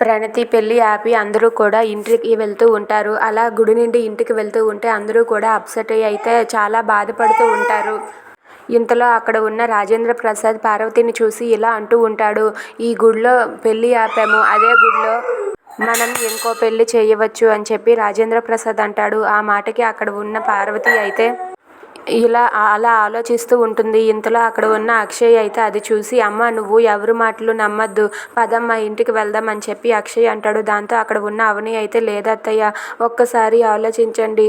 ప్రణతి పెళ్ళి ఆపి అందరూ కూడా ఇంటికి వెళ్తూ ఉంటారు. అలా గుడి నుండి ఇంటికి వెళ్తూ ఉంటే అందరూ కూడా అప్సెట్ అయితే చాలా బాధపడుతూ ఉంటారు. ఇంతలో అక్కడ ఉన్న రాజేంద్ర ప్రసాద్ పార్వతిని చూసి ఇలా అంటూ ఉంటాడు ఈ గుడిలో పెళ్ళి ఆపాము అదే గుడిలో మనం ఇంకో పెళ్ళి చేయవచ్చు అని చెప్పి రాజేంద్ర ప్రసాద్ అంటాడు. ఆ మాటకి అక్కడ ఉన్న పార్వతి అయితే ఇలా అలా ఆలోచిస్తూ ఉంటుంది. ఇంతలో అక్కడ ఉన్న అక్షయ్ అయితే అది చూసి అమ్మ నువ్వు ఎవరి మాటలు నమ్మద్దు. పదమ్మ ఇంటికి వెళ్దాం అని చెప్పి అక్షయ్ అంటాడు. దాంతో అక్కడ ఉన్న అవని అయితే లేదత్తయ్య ఒక్కసారి ఆలోచించండి.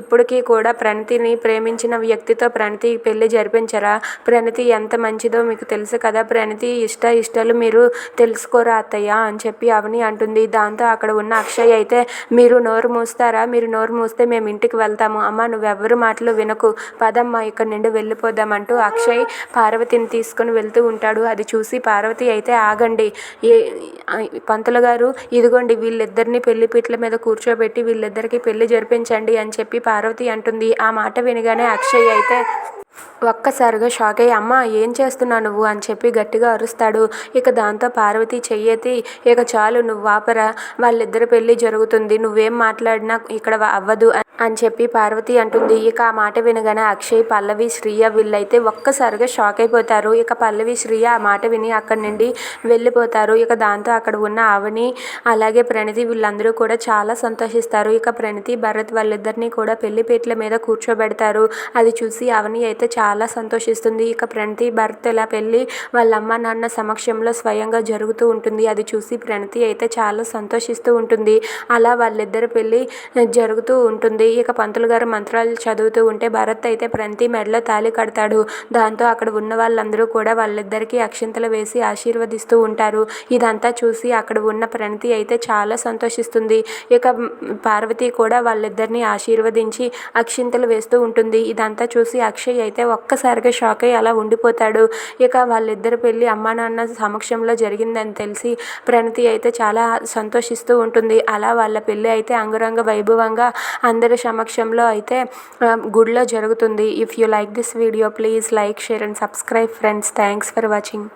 ఇప్పటికీ కూడా ప్రణతిని ప్రేమించిన వ్యక్తితో ప్రణతి పెళ్ళి జరిపించరా? ప్రణతి ఎంత మంచిదో మీకు తెలుసు కదా. ప్రణతి ఇష్ట ఇష్టాలు మీరు తెలుసుకోరా అత్తయ్య అని చెప్పి అవని అంటుంది. దాంతో అక్కడ ఉన్న అక్షయ్ అయితే మీరు నోరు మూస్తారా? మీరు నోరు మూస్తే మేము ఇంటికి వెళ్తాము. అమ్మ నువ్వెవరి మాటలు వినకు. పదమ్మ ఇక్కడ నుండి వెళ్ళిపోదామంటూ అక్షయ్ పార్వతిని తీసుకుని వెళ్తూ ఉంటాడు. అది చూసి పార్వతి అయితే ఆగండి. ఏ పంతులు గారు ఇదిగోండి వీళ్ళిద్దరిని పెళ్ళి పీటల మీద కూర్చోబెట్టి వీళ్ళిద్దరికి పెళ్ళి జరిపించండి అని చెప్పి పార్వతి అంటుంది. ఆ మాట వినగానే అక్షయ్ అయితే ఒక్కసారిగా షాక్ అయ్యి అమ్మ ఏం చేస్తున్నావు నువ్వు? అని చెప్పి గట్టిగా అరుస్తాడు. ఇక దాంతో పార్వతి చెయ్యెత్తి ఇక చాలు నువ్వు ఆపరా. వాళ్ళిద్దరి పెళ్ళి జరుగుతుంది. నువ్వేం మాట్లాడినా ఇక్కడ అవ్వదు. అని చెప్పి పార్వతి అంటుంది. ఇక ఆ మాట వినగానే అక్షయ్ పల్లవి శ్రీయ వీళ్ళైతే ఒక్కసారిగా షాక్ అయిపోతారు. ఇక పల్లవి శ్రీయ ఆ మాట విని అక్కడి నుండి వెళ్ళిపోతారు. ఇక దాంతో అక్కడ ఉన్న అవని అలాగే ప్రణతి వీళ్ళందరూ కూడా చాలా సంతోషిస్తారు. ఇక ప్రణతి భరత్ వాళ్ళిద్దరినీ కూడా పెళ్ళిపేట్ల మీద కూర్చోబెడతారు. అది చూసి అవని అయితే చాలా సంతోషిస్తుంది. ఇక ప్రణతి భరత్ ఇలా పెళ్ళి వాళ్ళ అమ్మ నాన్న సమక్షంలో స్వయంగా జరుగుతూ ఉంటుంది. అది చూసి ప్రణతి అయితే చాలా సంతోషిస్తూ ఉంటుంది. అలా వాళ్ళిద్దరి పెళ్ళి జరుగుతూ ఉంటుంది. ఉంటుంది ఇక పంతులు గారు మంత్రాలు చదువుతూ ఉంటే భరత్ అయితే ప్రంతి మెడలో తాళి కడతాడు. దాంతో అక్కడ ఉన్న వాళ్ళందరూ కూడా వాళ్ళిద్దరికీ అక్షింతలు వేసి ఆశీర్వదిస్తూ ఉంటారు. ఇదంతా చూసి అక్కడ ఉన్న ప్రణతి అయితే చాలా సంతోషిస్తుంది. ఇక పార్వతి కూడా వాళ్ళిద్దరిని ఆశీర్వదించి అక్షింతలు వేస్తూ ఉంటుంది. ఇదంతా చూసి అక్షయ్ అయితే ఒక్కసారిగా షాక్ అయ్యి అలా ఉండిపోతాడు. ఇక వాళ్ళిద్దరు పెళ్ళి అమ్మా నాన్న సమక్షంలో జరిగిందని తెలిసి ప్రణతి అయితే చాలా సంతోషిస్తూ ఉంటుంది. అలా వాళ్ళ పెళ్ళి అయితే అంగరంగ వైభవంగా అందరి అందరి సమక్షంలో అయితే గుడిలో జరుగుతుంది. If you like this video please like share and subscribe friends thanks for watching